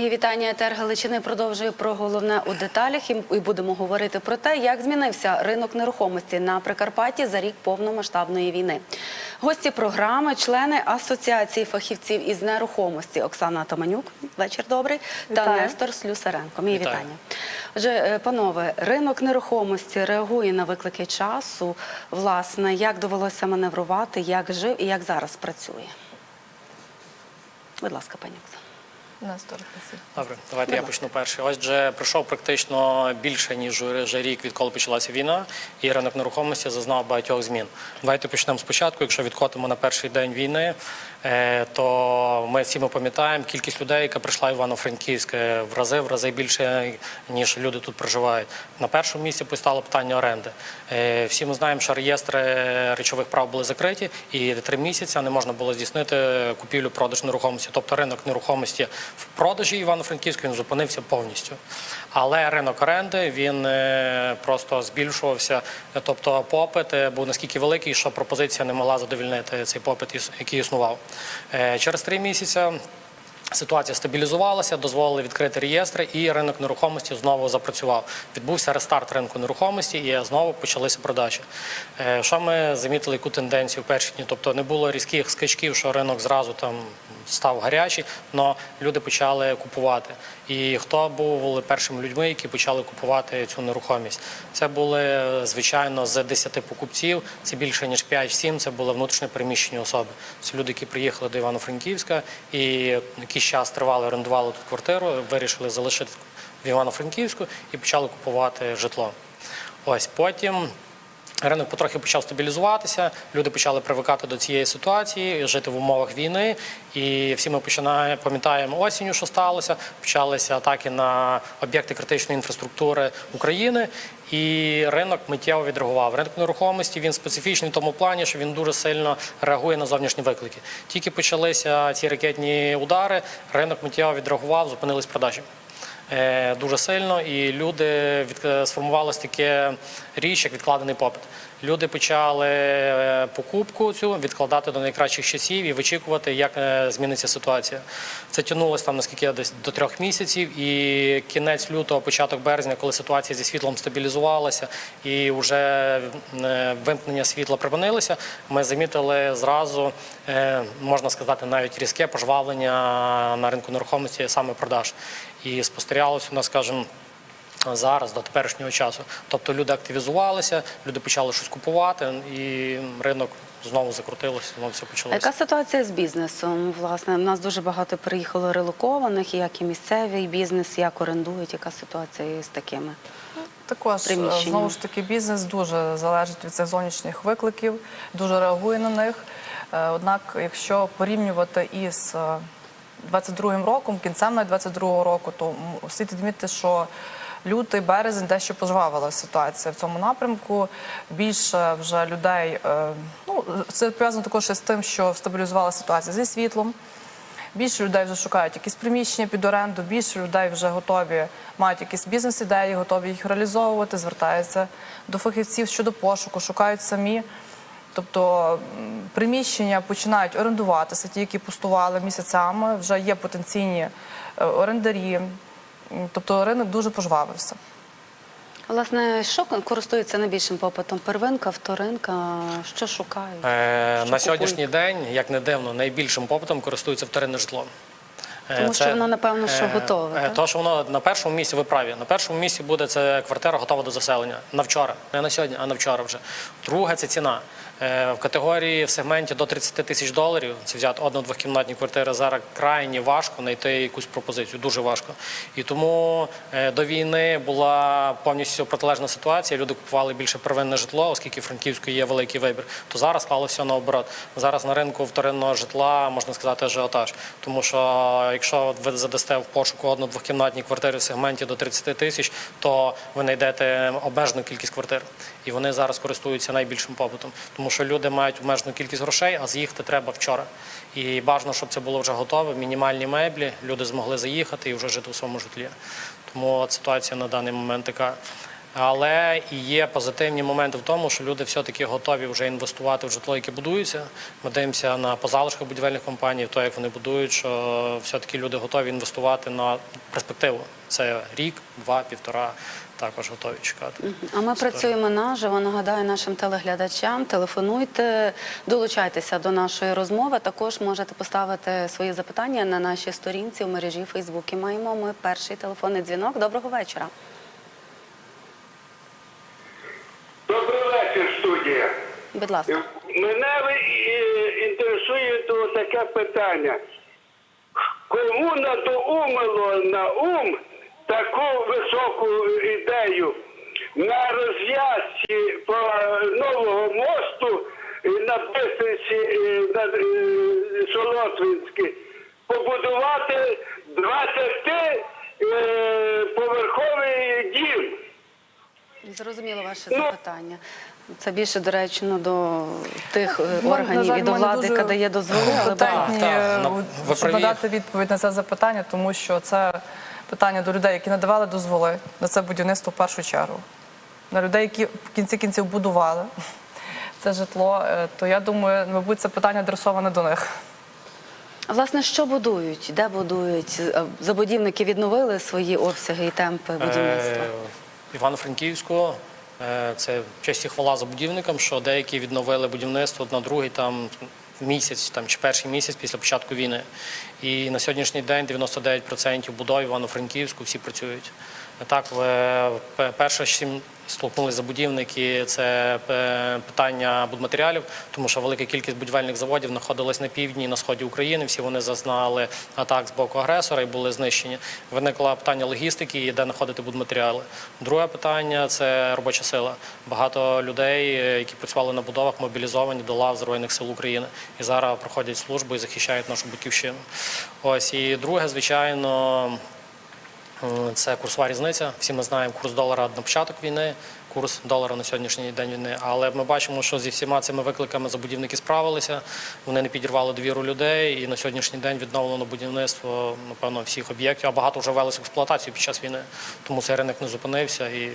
Мої вітання Етер Галичини продовжує про головне у деталях і і будемо говорити про те, як змінився ринок нерухомості на Прикарпатті за рік повномасштабної війни. Гості програми, члени асоціації фахівців із нерухомості Оксана Томанюк, вечір добрий, та Вітаю. Нестор Слюсаренко. Мої Вітаю. вітання. Отже, е, панове, ринок нерухомості реагує на виклики часу. Власне, як довелося маневрувати, як жив і як зараз працює. Будь ласка, пані Оксана. Добре, давайте я почну перший. Ось вже пройшов практично більше ніж вже рік, відколи почалася війна, і ринок нерухомості зазнав багатьох змін. Давайте почнемо спочатку. Якщо відкотимо на перший день війни, е, то ми всі ми пам'ятаємо кількість людей, яка прийшла в Івано-Франківськ е, в рази в рази більше ніж люди тут проживають. На першому місці постало питання оренди. Е, Всі ми знаємо, що реєстри речових прав були закриті, і три місяці не можна було здійснити купівлю-продаж нерухомості. Тобто ринок нерухомості в продажі Івано-Франківську він зупинився повністю. Але ринок оренди він е, просто збільшувався. Тобто попит е, був наскільки великий, що пропозиція не могла задовільнити цей попит, який існував. Е, Через три місяці. Ситуація стабілізувалася, дозволили відкрити реєстри, і ринок нерухомості знову запрацював. Відбувся рестарт ринку нерухомості, і знову почалися продажі. Е, Що ми замітили, яку тенденцію в перші дні? Тобто не було різких скачків, що ринок зразу там став гарячий, але люди почали купувати. І хто були першими людьми, які почали купувати цю нерухомість? Це були звичайно з 10 покупців. Це більше ніж 5-7, Це були внутрішньо переміщені особи. Це люди, які приїхали до Івано-Франківська і якийсь час тривали, орендували тут квартиру, вирішили залишити в Івано-Франківську і почали купувати житло. Ось потім. Ринок потрохи почав стабілізуватися, люди почали привикати до цієї ситуації, жити в умовах війни. І всі ми починаємо пам'ятаємо осінню, що сталося. Почалися атаки на об'єкти критичної інфраструктури України, і ринок миттєво відреагував. Ринок нерухомості він специфічний в тому плані, що він дуже сильно реагує на зовнішні виклики. Тільки почалися ці ракетні удари, ринок миттєво відреагував, зупинились продажі дуже сильно, і люди від сформувалася таке річ, як відкладений попит. Люди почали е, покупку цю відкладати до найкращих часів і вичікувати, як е, зміниться ситуація. Це тягнулося там наскільки десь до трьох місяців, і кінець лютого, початок березня, коли ситуація зі світлом стабілізувалася і вже е, вимкнення світла припинилося, ми замітили зразу, е, можна сказати, навіть різке пожвавлення на ринку нерухомості саме продаж. І спостерігалося у нас, скажімо, зараз до теперішнього часу. Тобто люди активізувалися, люди почали щось купувати, і ринок знову закрутилося, знову все почалося. яка ситуація з бізнесом? Власне, у нас дуже багато приїхало релокованих, як і місцевий бізнес, як орендують, яка ситуація з такими? Також е, знову ж таки бізнес дуже залежить від цих зовнішніх викликів, дуже реагує на них. Е, Однак, якщо порівнювати із е, 22-м роком, кінцем навіть 22-го року, то слід відмітити, що лютий березень дещо пожвавила ситуація в цьому напрямку. Більше вже людей, е, ну це пов'язано також із тим, що стабілізувала ситуація зі світлом. Більше людей вже шукають якісь приміщення під оренду, більше людей вже готові, мають якісь бізнес-ідеї, готові їх реалізовувати, звертаються до фахівців щодо пошуку, шукають самі. Тобто приміщення починають орендуватися, ті, які пустували місяцями, вже є потенційні е, орендарі. Тобто ринок дуже пожвавився. Власне, що користується найбільшим попитом? Первинка, вторинка, що шукають? Е, Що на сьогоднішній день, як не дивно, найбільшим попитом користується вторинне житло. Е, Тому що воно, напевно, що готове, Е. То, що воно на першому місці, ви праві. На першому місці буде це квартира готова до заселення. На вчора. Не на сьогодні, а на вчора вже. Друге це ціна. Е, В категорії в сегменті до 30 тисяч доларів це взяти одну двохкімнатні квартири зараз крайні важко знайти якусь пропозицію, дуже важко. І тому е, до війни була повністю протилежна ситуація. Люди купували більше первинне житло, оскільки в Франківську є великий вибір. То зараз склалося наоборот. Зараз на ринку вторинного житла можна сказати ажіотаж. Тому що якщо ви задасте в пошуку одну двохкімнатні квартири в сегменті до 30 тисяч, то ви знайдете обмежену кількість квартир. І вони зараз користуються найбільшим попитом, тому що люди мають обмежену кількість грошей, а з'їхати треба вчора. І бажано, щоб це було вже готове, мінімальні меблі, люди змогли заїхати і вже жити у своєму житлі. Тому ситуація на даний момент така. Але і є позитивні моменти в тому, що люди все-таки готові вже інвестувати в житло, яке будується. Ми дивимося на позалишках будівельних компаній, в те, як вони будують, що все-таки люди готові інвестувати на перспективу. Це рік, два, півтора. Також готові чекати. А ми працюємо наживо. Нагадаю нашим телеглядачам. Телефонуйте, долучайтеся до нашої розмови. Також можете поставити свої запитання на нашій сторінці в мережі Фейсбук. І маємо ми перший телефонний дзвінок. Доброго вечора. Добрий вечір, студія. Будь ласка. Мене ви- е, інтересує таке питання. Кому надоумило на ум таку високу ідею на розв'язці по нового мосту е, на Бистриці е, на е, Солотвинській побудувати 20 е, поверховий дім? Зрозуміло ваше Ну, запитання. Це більше доречно до тих е, на органів і до влади, яка дає дозволи. але компетентні, Так, так, е, на- щоб надати відповідь на це запитання, тому що це питання до людей, які надавали дозволи на це будівництво в першу чергу. На людей, які в кінці кінців будували це житло, е, то я думаю, мабуть, це питання адресоване до них. А, Власне, що будують? Де будують? Е, Забудівники відновили свої обсяги і темпи будівництва? Е, Івано-Франківську е, це честь і хвала забудівникам, що деякі відновили будівництво на другий там місяць там чи перший місяць після початку війни. І на сьогоднішній день 99% будов Івано-Франківську всі працюють. Так, перше, з чим столкнулися забудівники, це е, питання будматеріалів, тому що велика кількість будівельних заводів знаходилась на півдні і на сході України. Всі вони зазнали атак з боку агресора і були знищені. Виникло питання логістики і де знаходити будматеріали. Друге питання це робоча сила. Багато людей, е, які працювали на будовах, мобілізовані до лав Збройних сил України і зараз проходять службу і захищають нашу батьківщину. Ось і друге, звичайно. Е, Це курсова різниця. Всі ми знаємо курс долара на початок війни, курс долара на сьогоднішній день війни. Але ми бачимо, що зі всіма цими викликами забудівники справилися. Вони не підірвали довіру людей, і на сьогоднішній день відновлено будівництво напевно всіх об'єктів. А багато вже велися в експлуатацію під час війни. Тому цей ринок не зупинився і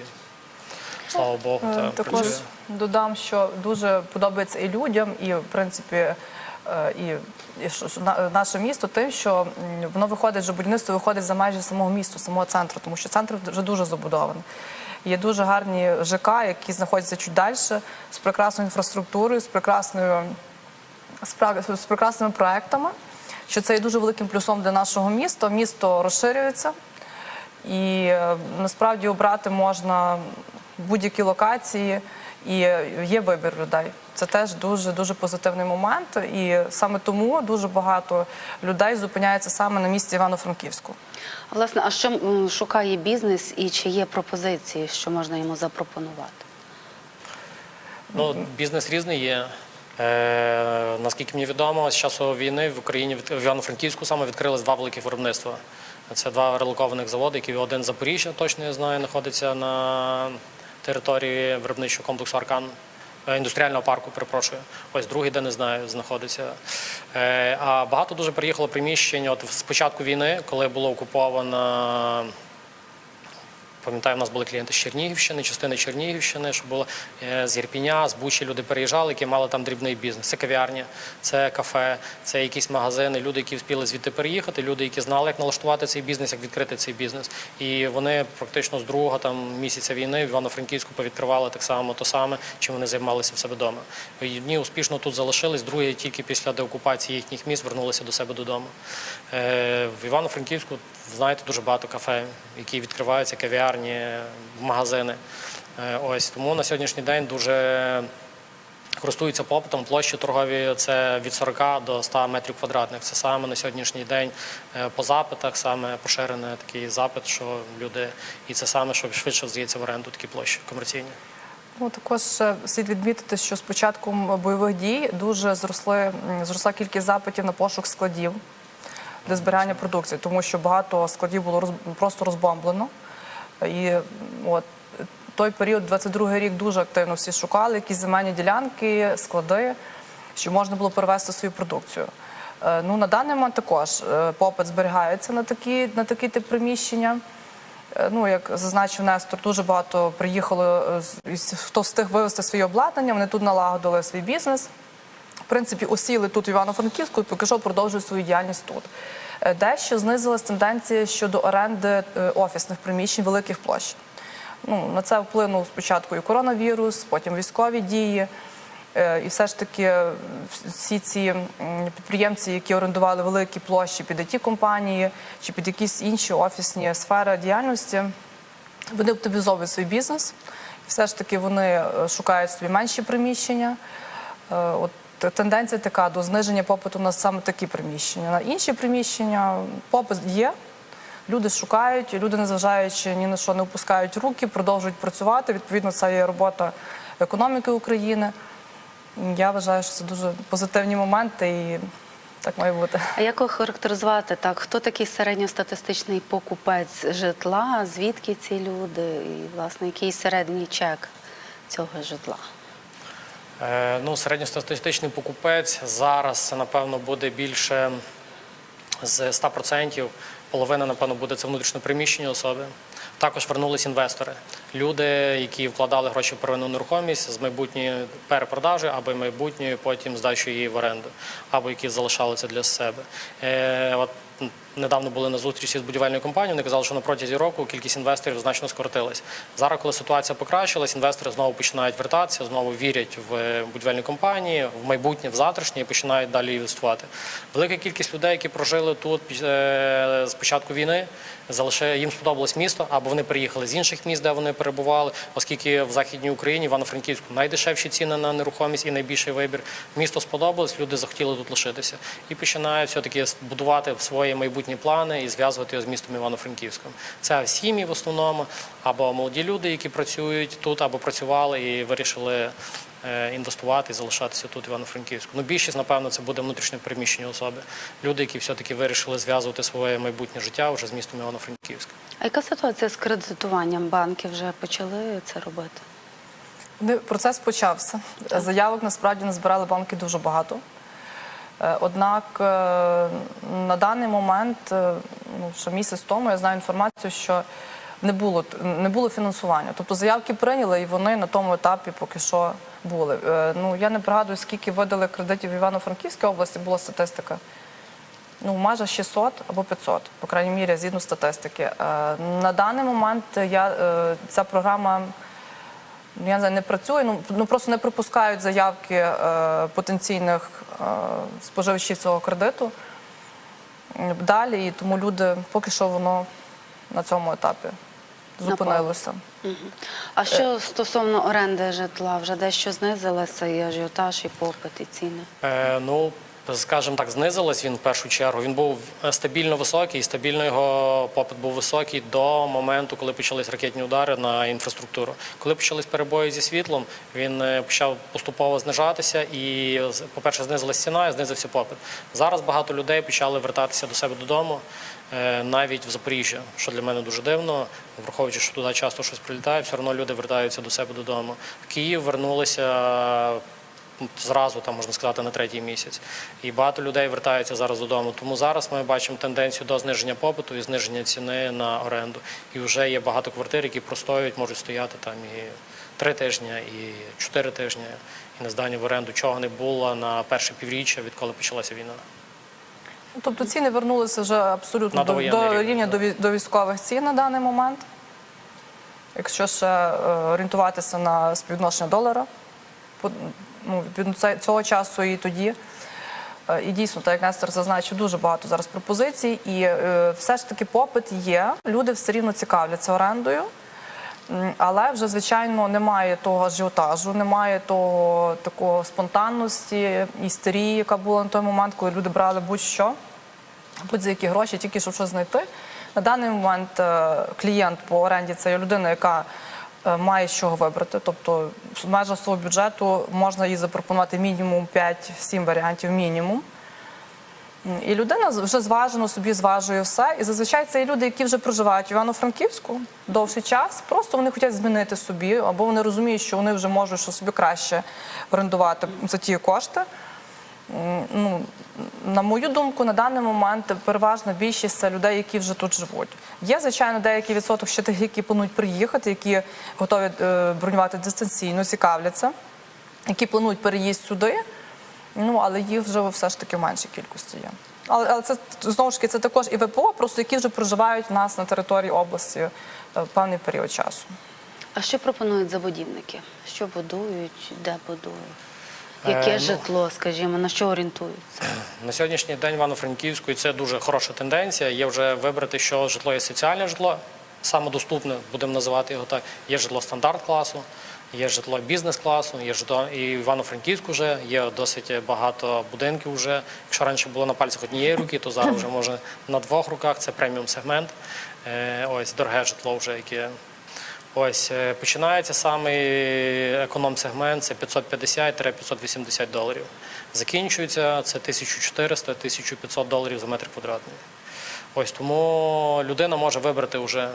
слава Богу, Е, та Також працює. додам, що дуже подобається і людям, і в принципі. Е, І, наше місто тим, що воно виходить, що будівництво виходить за межі самого міста, самого центру, тому що центр вже дуже забудований. Є дуже гарні ЖК, які знаходяться чуть далі, з прекрасною інфраструктурою, з прекрасною з прекрасними проектами. Що це є дуже великим плюсом для нашого міста. Місто розширюється, і е, насправді обрати можна будь-які локації, і е, є вибір людей. Це теж дуже дуже позитивний момент. І саме тому дуже багато людей зупиняється саме на місці Івано-Франківську. А, Власне, а що шукає бізнес і чи є пропозиції, що можна йому запропонувати? Ну, бізнес різний є. Е, наскільки мені відомо, з часу війни в Україні в Івано-Франківську саме відкрились два великих виробництва. Це два релокованих заводи, які один Запоріжжя, точно я знаю, знаходиться на території виробничого комплексу Аркан. е, Індустріального парку, перепрошую. Ось другий, де не знаю, знаходиться. Е, а багато дуже приїхало приміщень. От з початку війни, коли було окуповано Пам'ятаю, у нас були клієнти з Чернігівщини, частини Чернігівщини, що було е, з Єрпіня, з Бучі люди переїжджали, які мали там дрібний бізнес. Це кав'ярня, це кафе, це якісь магазини. Люди, які встигли звідти переїхати, люди, які знали, як налаштувати цей бізнес, як відкрити цей бізнес. І вони практично з другого там місяця війни в Івано-Франківську повідкривали так само то саме, чим вони займалися в себе вдома. Одні успішно тут залишились, другі тільки після деокупації їхніх міст вернулися до себе додому. Е, В Івано-Франківську знаєте дуже багато кафе, які відкриваються, кав'ярні, магазини. Е, Ось тому на сьогоднішній день дуже користуються попитом. Площі торгові це від 40 до 100 метрів квадратних. Це саме на сьогоднішній день е, по запитах, саме поширений такий запит, що люди, і це саме, що швидше здається в оренду такі площі комерційні. Ну, також слід відмітити, що з початком бойових дій дуже зросли, зросла кількість запитів на пошук складів для зберігання продукції, тому що багато складів було роз, просто розбомблено. І от той період, 22-й рік, дуже активно всі шукали якісь земельні ділянки, склади, щоб можна було перевести свою продукцію. Е, Ну, на даний момент також е, попит зберігається на такі, на такі тип приміщення. Е, Ну, як зазначив Нестор, дуже багато приїхало, хто встиг вивезти своє обладнання, вони тут налагодили свій бізнес. В принципі, осіли тут в Івано-Франківську і поки що продовжують свою діяльність тут. Е, Дещо знизилась тенденція щодо оренди е, офісних приміщень великих площ. Ну, на це вплинув спочатку і коронавірус, потім військові дії. Е, І все ж таки всі ці підприємці, які орендували великі площі під it компанії чи під якісь інші офісні сфери діяльності, вони оптимізовують свій бізнес. І все ж таки вони шукають собі менші приміщення. От тенденція така до зниження попиту на саме такі приміщення. На інші приміщення попит є. Люди шукають, люди, незважаючи ні на що не опускають руки, продовжують працювати. Відповідно, це є робота економіки України. Я вважаю, що це дуже позитивні моменти і так має бути. А як охарактеризувати так? Хто такий середньостатистичний покупець житла? Звідки ці люди? І власне який середній чек цього житла? Е, Ну, середньостатистичний покупець зараз напевно, буде більше з 100%. Половина, напевно, буде це внутрішньоприміщені особи. Також вернулись інвестори. Люди, які вкладали гроші в первинну нерухомість з майбутньої перепродажі або майбутньої потім здачі її в оренду, або які залишали це для себе. Е, от недавно були на зустрічі з будівельною компанією. Вони казали, що на протязі року кількість інвесторів значно скоротилась. Зараз, коли ситуація покращилась, інвестори знову починають вертатися, знову вірять в будівельні компанії, в майбутнє, в завтрашнє і починають далі інвестувати. Велика кількість людей, які прожили тут е, з початку війни, їм сподобалось місто, або вони приїхали з інших міст, де вони перебували, оскільки в західній Україні, Івано-Франківську, найдешевші ціни на нерухомість і найбільший вибір. Місто сподобалось, люди захотіли тут лишитися і починають все таки будувати свої майбутні плани і зв'язувати його з містом Івано-Франківським. Це сім'ї в основному, або молоді люди, які працюють тут, або працювали і вирішили. е, Інвестувати і залишатися тут в Івано-Франківську. Ну, більшість, напевно, це буде внутрішньо переміщені особи. Люди, які все-таки вирішили зв'язувати своє майбутнє життя вже з містом Івано-Франківськ. А яка ситуація з кредитуванням? Банки вже почали це робити? Процес почався. Заявок насправді назбирали банки дуже багато. Е, Однак е, на даний момент, е, ну, ще місяць тому, я знаю інформацію, що не було, не було фінансування. Тобто заявки прийняли, і вони на тому етапі поки що були. Ну, я не пригадую, скільки видали кредитів в Івано-Франківській області, була статистика. Ну, майже 600 або 500, по крайній мірі, згідно статистики. На даний момент я, ця програма я не знаю, не працює, ну, ну просто не пропускають заявки е, потенційних е, споживачів цього кредиту. Далі, і тому люди поки що воно на цьому етапі зупинилося. А що стосовно оренди житла, вже дещо знизилося і ажіотаж, і попит, і ціни? Е, ну, скажімо так, знизилось він в першу чергу. Він був е, стабільно високий, стабільно його попит був високий до моменту, коли почались ракетні удари на інфраструктуру. Коли почались перебої зі світлом, він е, почав поступово знижатися і, по-перше, знизилась ціна, і знизився попит. Зараз багато людей почали вертатися до себе додому. е, Навіть в Запоріжжя, що для мене дуже дивно, враховуючи, що туди часто щось прилітає, все одно люди вертаються до себе додому. В Київ вернулися зразу, там можна сказати, на третій місяць. І багато людей вертаються зараз додому. Тому зараз ми бачимо тенденцію до зниження попиту і зниження ціни на оренду. І вже є багато квартир, які простоюють, можуть стояти там і три тижні, і чотири тижні, і не здані в оренду, чого не було на перше півріччя, відколи почалася війна. Ну, Тобто ціни вернулися вже абсолютно до, до рівня так. до, до військових цін на даний момент. Якщо ще е, орієнтуватися на співвідношення долара, ну, від цього часу і тоді. Е, І дійсно, так як Нестор зазначив, дуже багато зараз пропозицій, і е, все ж таки попит є. Люди все рівно цікавляться орендою. Але вже звичайно немає того ажіотажу, немає того такого спонтанності, істерії, яка була на той момент, коли люди брали будь-що, будь-за які гроші, тільки щоб щось знайти. На даний момент е, клієнт по оренді це є людина, яка має з чого вибрати. Тобто в межах свого бюджету можна їй запропонувати мінімум 5-7 варіантів мінімум. І людина вже зважено собі зважує все. І зазвичай це є люди, які вже проживають в Івано-Франківську довший час. Просто вони хочуть змінити собі, або вони розуміють, що вони вже можуть що собі краще орендувати за ті кошти. Ну, на мою думку, на даний момент переважна більшість це людей, які вже тут живуть. Є, звичайно, деякий відсоток ще тих, які планують приїхати, які готові е, бронювати дистанційно, цікавляться, які планують переїзд сюди. Ну, але їх вже все ж таки в меншій кількості є. Але, але це знову ж таки це також і ВПО, просто які вже проживають в нас на території області е, певний період часу. А що пропонують забудівники? Що будують, де будують? Яке Е, ну, житло, скажімо, на що орієнтуються? На сьогоднішній день в Івано-Франківську і це дуже хороша тенденція. Є вже вибрати, що житло є соціальне житло, саме доступне, будемо називати його так. Є житло стандарт класу, є житло бізнес-класу, є житло і в Івано-Франківську вже є досить багато будинків. Вже якщо раніше було на пальцях однієї руки, то зараз вже може на двох руках. Це преміум сегмент. Е, Ось дороге житло, вже яке Ось е, починається самий економ-сегмент, це 550-580 доларів. Закінчується це 1400-1500 доларів за метр квадратний. Ось тому людина може вибрати вже,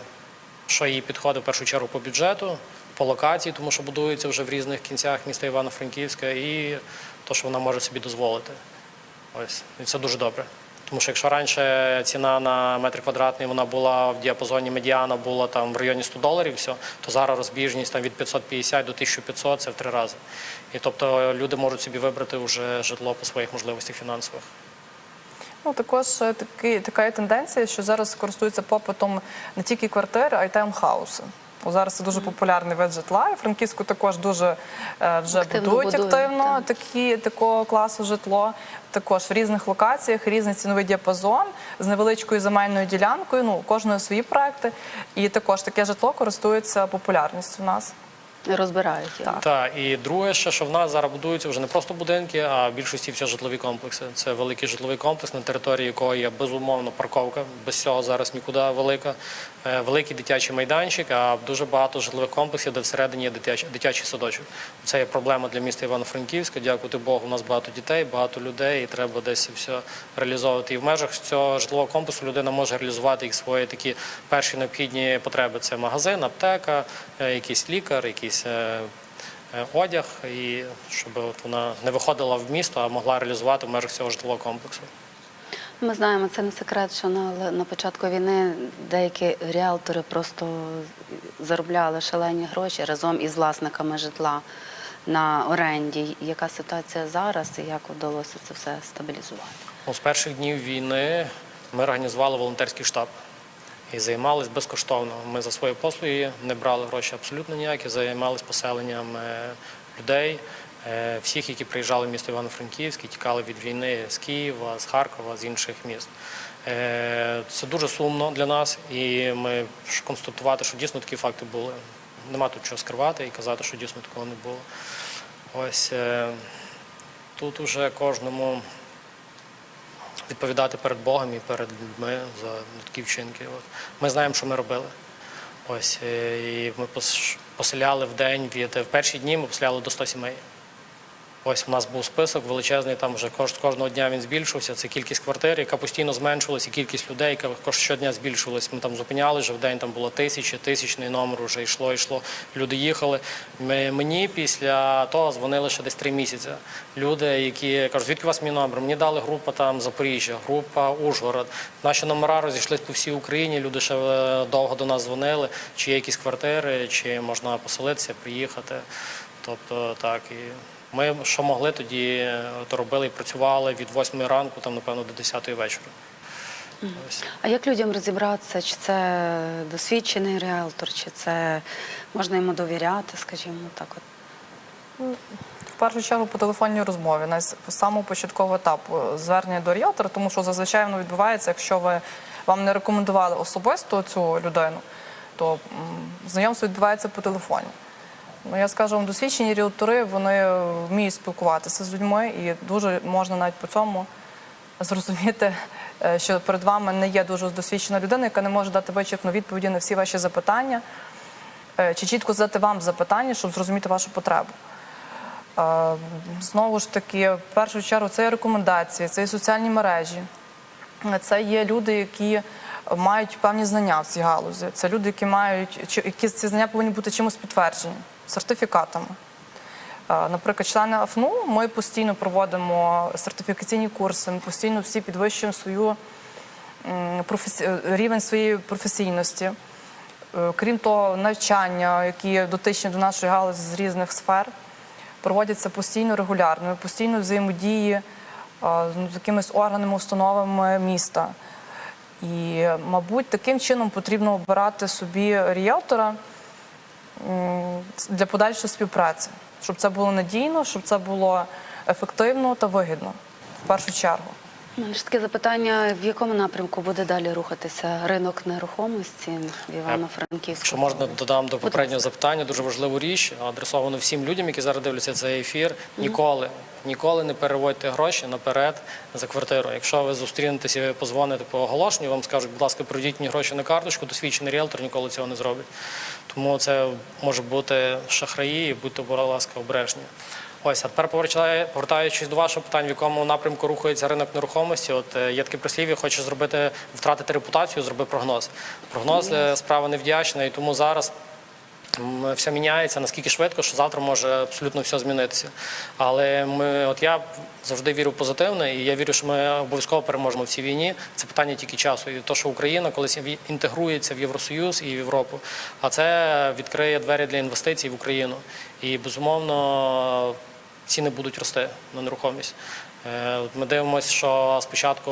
що їй підходить в першу чергу по бюджету, по локації, тому що будується вже в різних кінцях міста Івано-Франківська, і то, що вона може собі дозволити. Ось і це дуже добре. Тому що якщо раніше ціна на метр квадратний вона була в діапазоні медіана була там в районі 100 доларів, все, то зараз розбіжність там від 550 до 1500 це в три рази. І тобто люди можуть собі вибрати вже житло по своїх можливостях фінансових. Ну, також е, така є тенденція, що зараз користуються попитом не тільки квартири, а й таунхауси. Бо зараз це дуже популярний вид житла. І Франківську також дуже е, вже Активно будують будують, активно так. такі, такого класу житло. Також в різних локаціях, різний ціновий діапазон з невеличкою земельною ділянкою. Ну, у кожної свої проекти. І також таке житло користується популярністю в нас. Розбирають його. Так. Так, і друге, ще, що в нас зараз будуються вже не просто будинки, а в більшості всі житлові комплекси. Це великий житловий комплекс, на території якого є безумовно парковка. Без цього зараз нікуди велика. Е, Великий дитячий майданчик, а дуже багато житлових комплексів, де всередині є дитячий, дитячий садочок. Це є проблема для міста Івано-Франківська. Дякувати Богу, у нас багато дітей, багато людей, і треба десь все реалізовувати. І в межах цього житлового комплексу людина може реалізувати їх свої такі перші необхідні потреби. Це магазин, аптека, е, якийсь лікар, якийсь. е, Одяг, і щоб от вона не виходила в місто, а могла реалізувати в межах цього житлового комплексу. Ми знаємо, це не секрет, що на, на початку війни деякі ріалтори просто заробляли шалені гроші разом із власниками житла на оренді. Яка ситуація зараз і як вдалося це все стабілізувати? Ну, з перших днів війни ми організували волонтерський штаб і займалися безкоштовно. Ми за свої послуги не брали гроші абсолютно ніякі, займалися поселенням людей, всіх, які приїжджали в місто Івано-Франківськ і тікали від війни з Києва, з Харкова, з інших міст. Е, Це дуже сумно для нас, і ми констатувати, що дійсно такі факти були. Нема тут чого скривати і казати, що дійсно такого не було. Ось е, тут уже кожному відповідати перед Богом і перед людьми за такі вчинки. Ми знаємо, що ми робили. Ось е, і ми поселяли в день від в перші дні ми поселяли до 100 сімей. Ось у нас був список величезний, там вже кож- кожного дня він збільшився. Це кількість квартир, яка постійно зменшувалася, і кількість людей, яка щодня збільшувалась. Ми там зупиняли вже в день там було тисячі, тисячний номер вже йшло, йшло. Люди їхали. Ми, мені після того дзвонили ще десь три місяці. Люди, які кажуть, звідки у вас мій номер? Мені дали група там Запоріжжя, група Ужгород. Наші номера розійшлись по всій Україні. Люди ще е, довго до нас дзвонили, чи є якісь квартири, чи можна поселитися, приїхати. Тобто так і. Ми що могли тоді, е, то робили і працювали від 8 ранку, там напевно до 10 вечора. Ось. А як людям розібратися, чи це досвідчений ріалтор, чи це можна йому довіряти, скажімо так? От. В першу чергу по телефонній розмові, на з самого початкового етапу звернення до ріалтора, тому що зазвичай воно відбувається, якщо ви вам не рекомендували особисто цю людину, то знайомство відбувається по телефоні. Ну, я скажу вам, досвідчені ріалтори вони вміють спілкуватися з людьми, і дуже можна навіть по цьому зрозуміти, е, що перед вами не є дуже досвідчена людина, яка не може дати вичерпну відповіді на всі ваші запитання, е, чи чітко задати вам запитання, щоб зрозуміти вашу потребу. Е, Знову ж таки, в першу чергу, це є рекомендації, це є соціальні мережі, це є люди, які мають певні знання в цій галузі. Це люди, які мають які ці знання повинні бути чимось підтверджені, сертифікатами. Е, Наприклад, члени АФНУ ми постійно проводимо сертифікаційні курси, ми постійно всі підвищуємо свою е, рівень своєї професійності. Е, Крім того, навчання, які дотичні до нашої галузі з різних сфер, проводяться постійно регулярно, постійно взаємодії е, з якимись органами, установами міста. І, мабуть, таким чином потрібно обирати собі ріелтора для подальшої співпраці, щоб це було надійно, щоб це було ефективно та вигідно в першу чергу. Мене ж таке запитання: в якому напрямку буде далі рухатися ринок нерухомості в Івано-Франківську? Якщо можна додам до попереднього запитання, дуже важливу річ, адресовану всім людям, які зараз дивляться цей ефір. Ніколи, ніколи не переводьте гроші наперед за квартиру. Якщо ви зустрінетеся, і ви позвоните по оголошенню, вам скажуть, будь ласка, проведіть мені гроші на карточку, досвідчений ріелтор ніколи цього не зробить. Тому це може бути шахраї, і будьте, будь ласка, обережні. Ось, а тепер повертаю- повертаючись до вашого питання, в якому напрямку рухається ринок нерухомості. От е, є таке прислів'я, хочеш зробити втратити репутацію, зроби прогноз. Прогноз е, справа невдячна, і тому зараз все міняється наскільки швидко, що завтра може абсолютно все змінитися. Але ми, от я завжди вірю в позитивне, і я вірю, що ми обов'язково переможемо в цій війні. Це питання тільки часу. І то, що Україна колись інтегрується в Євросоюз і в Європу, а це відкриє двері для інвестицій в Україну. І безумовно ціни будуть рости на нерухомість. Е, Ми дивимося, що спочатку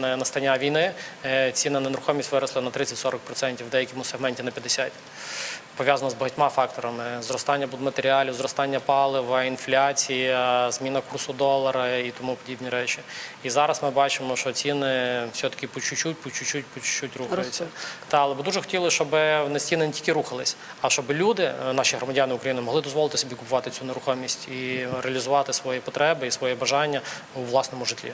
настання війни е, ціни на нерухомість виросли на 30-40%, в деякому сегменті на 50%. Пов'язано з багатьма факторами: зростання будматеріалів, зростання палива, інфляція, зміна курсу долара і тому подібні речі. І зараз ми бачимо, що ціни все-таки по чуть-чуть, по чуть-чуть, по чуть-чуть рухаються. Та, але би дуже хотіли, щоб на ціни не тільки рухались, а щоб люди, е, наші громадяни України, могли дозволити собі купувати цю нерухомість і реалізувати свої потреби і свої бажання у власному житлі.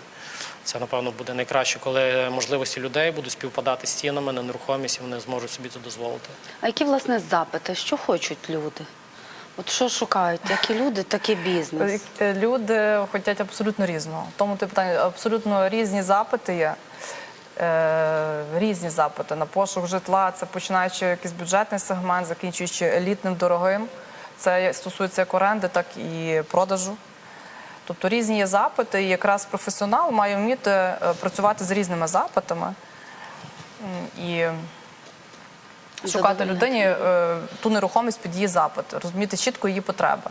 Це напевно буде найкраще, коли можливості людей будуть співпадати з цінами на нерухомість, і вони зможуть собі це дозволити. А які власне запити? Що хочуть люди? От що шукають? Які люди, такий бізнес. Е, Люди хочуть абсолютно різного. Тому ти питання абсолютно різні запити є. Е, різні запити на пошук житла. Це починаючи якийсь бюджетний сегмент, закінчуючи елітним дорогим. Це стосується як оренди, так і продажу. Тобто різні є запити, і якраз професіонал має вміти е, працювати з різними запитами і шукати людині е, ту нерухомість під її запит, розуміти чітко її потреби.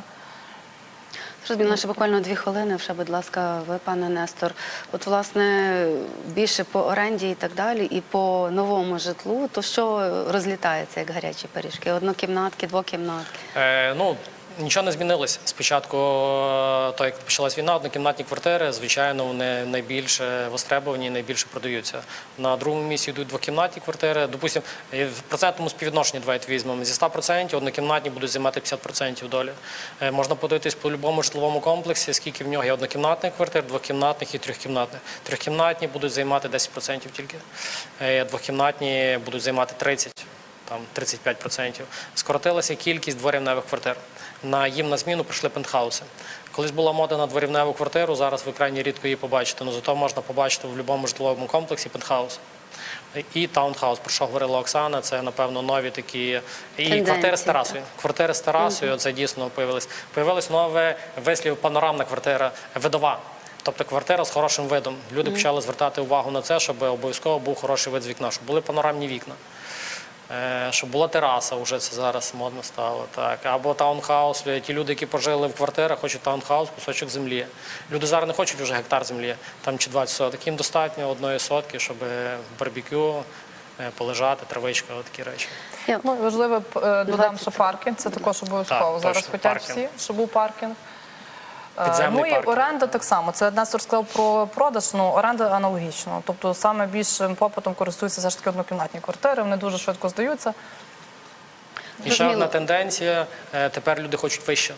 Розумію, ще буквально дві хвилини. Вже, будь ласка, ви, пане Нестор. От, власне, більше по оренді і так далі, і по новому житлу, то що розлітається як гарячі пиріжки? Однокімнатки, двокімнатки. Е, ну, нічого не змінилось. Спочатку, е, то як почалась війна, однокімнатні квартири, звичайно, вони найбільше востребовані, найбільше продаються. На другому місці йдуть двокімнатні квартири. Допустимо, в процентному співвідношенні давайте візьмемо. Зі 100% однокімнатні будуть займати 50% долі. Е, можна подивитись по будь-якому житловому комплексі, скільки в нього є однокімнатних квартир, двокімнатних і трьохкімнатних. Трьохкімнатні будуть займати 10% тільки. Е, двокімнатні будуть займати 30% там 35%. Скоротилася кількість дворівневих квартир. На їм на зміну прийшли пентхауси. Колись була мода на дворівневу квартиру, зараз ви крайні рідко її побачите. але зато можна побачити в будь-якому житловому комплексі пентхаус. І таунхаус, про що говорила Оксана, це напевно нові такі і квартири з терасою. Квартири з терасою, це дійсно появилось. Появилось нове вислів панорамна квартира, видова. Тобто квартира з хорошим видом. Люди почали звертати увагу на це, щоб обов'язково був хороший вид з вікна, щоб були панорамні вікна. Е, Щоб була тераса, вже це зараз модно стало. Так. Або таунхаус. Ті люди, які пожили в квартирах, хочуть таунхаус, кусочок землі. Люди зараз не хочуть вже гектар землі, там чи 20 соток. Їм достатньо одної сотки, щоб барбекю, е, полежати, травичка, такі речі. Я- Ну, і важливо е, додам, що паркінг це також обов'язково. Так, Зараз хочуть всі, щоб був паркінг. Е, Підземний ну і паркінг. оренда так само. Це Нестор сказав про продаж, ну оренда аналогічно. Тобто саме більшим попитом користуються все ж таки однокімнатні квартири, вони дуже швидко здаються. І ще одна тенденція: е, тепер люди хочуть вище.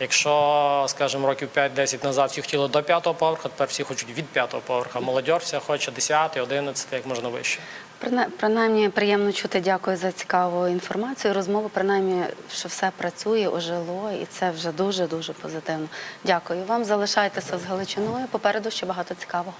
Якщо, скажімо, років 5-10 назад всі хотіли до п'ятого поверха, тепер всі хочуть від п'ятого поверха. Молодь вся хоче 10, 11, як можна вище. Прина- Принаймні приємно чути. Дякую за цікаву інформацію. Розмову принаймні, що все працює, ожило, і це вже дуже дуже позитивно. Дякую вам. Залишайтеся з Галичиною. Попереду ще багато цікавого.